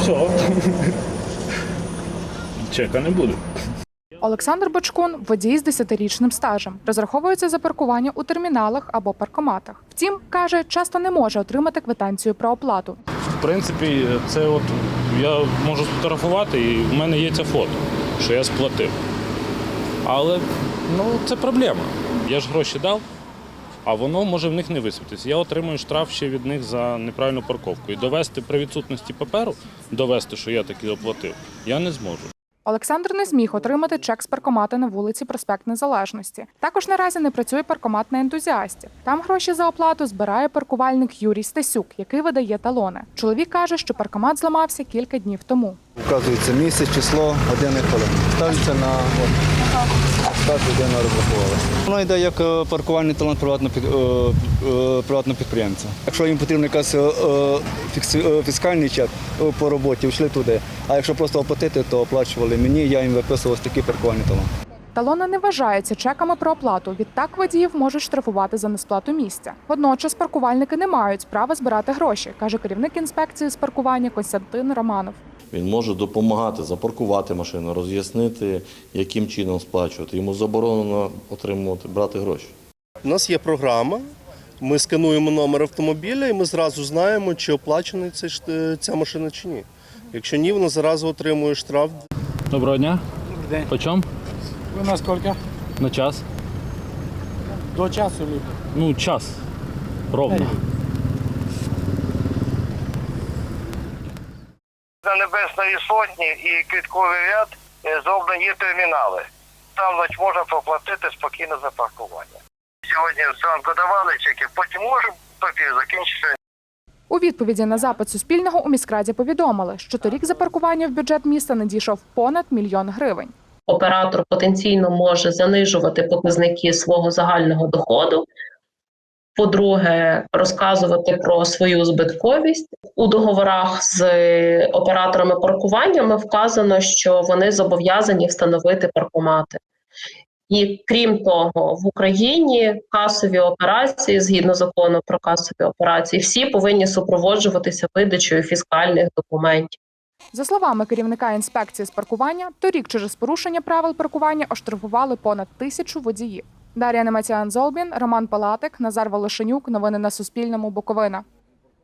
Все. Чека не буде. Олександр Бочкун водій з 10-річним стажем. Розраховується за паркування у терміналах або паркоматах. Втім, каже, часто не може отримати квитанцію про оплату. В принципі, це от я можу сфотографувати, і в мене є це фото, що я сплатив. Але ну, це проблема. Я ж гроші дав, а воно може в них не висвітитися. Я отримую штраф ще від них за неправильну парковку. І довести при відсутності паперу, довести, що я таки оплатив, я не зможу. Олександр не зміг отримати чек з паркомата на вулиці Проспект Незалежності. Також наразі не працює паркомат на ентузіастів. Там гроші за оплату збирає паркувальник Юрій Стасюк, який видає талони. Чоловік каже, що паркомат зламався кілька днів тому. Вказується місяць, число, години, хвилини. Ставиться на так людина розрахувала. Воно йде як е, паркувальний талант приватного, е, е, приватного підприємця. Якщо їм потрібен якийсь фіскальний чек по роботі, йшли туди. А якщо просто оплатити, то оплачували мені, я їм виписував такий паркувальний талант. Талони не вважаються чеками про оплату. Відтак водіїв можуть штрафувати за несплату місця. Водночас паркувальники не мають права збирати гроші, каже керівник інспекції з паркування Костянтин Романов. Він може допомагати запаркувати машину, роз'яснити, яким чином сплачувати. Йому заборонено отримувати брати гроші. У нас є програма. Ми скануємо номер автомобіля і ми зразу знаємо, чи ш- е, ця машина чи ні. Якщо ні, вона зразу отримує штраф Доброго дня. день. Почом? Вы на сколько? На час. До часу либо. Ну, час. Ровно. На Небесної Сотні і Квітковий ряд е, зроблені термінали. Там значить, можна проплатити спокійно за паркування. Сьогодні зранку давали чеки, потім може папір закінчиться У відповіді на запит Суспільного у міськраді повідомили, що торік за паркування в бюджет міста надійшов понад мільйон гривень. оператор потенційно може занижувати показники свого загального доходу. По-друге, розказувати про свою збитковість у договорах з операторами паркуваннями вказано, що вони зобов'язані встановити паркомати. І крім того, в Україні касові операції згідно закону про касові операції, всі повинні супроводжуватися видачею фіскальних документів. За словами керівника інспекції з паркування, торік через порушення правил паркування оштрафували понад тисячу водіїв. Дар'я Немеціан Золбін, Роман Палатик, Назар Волошенюк. Новини на Суспільному. Буковина.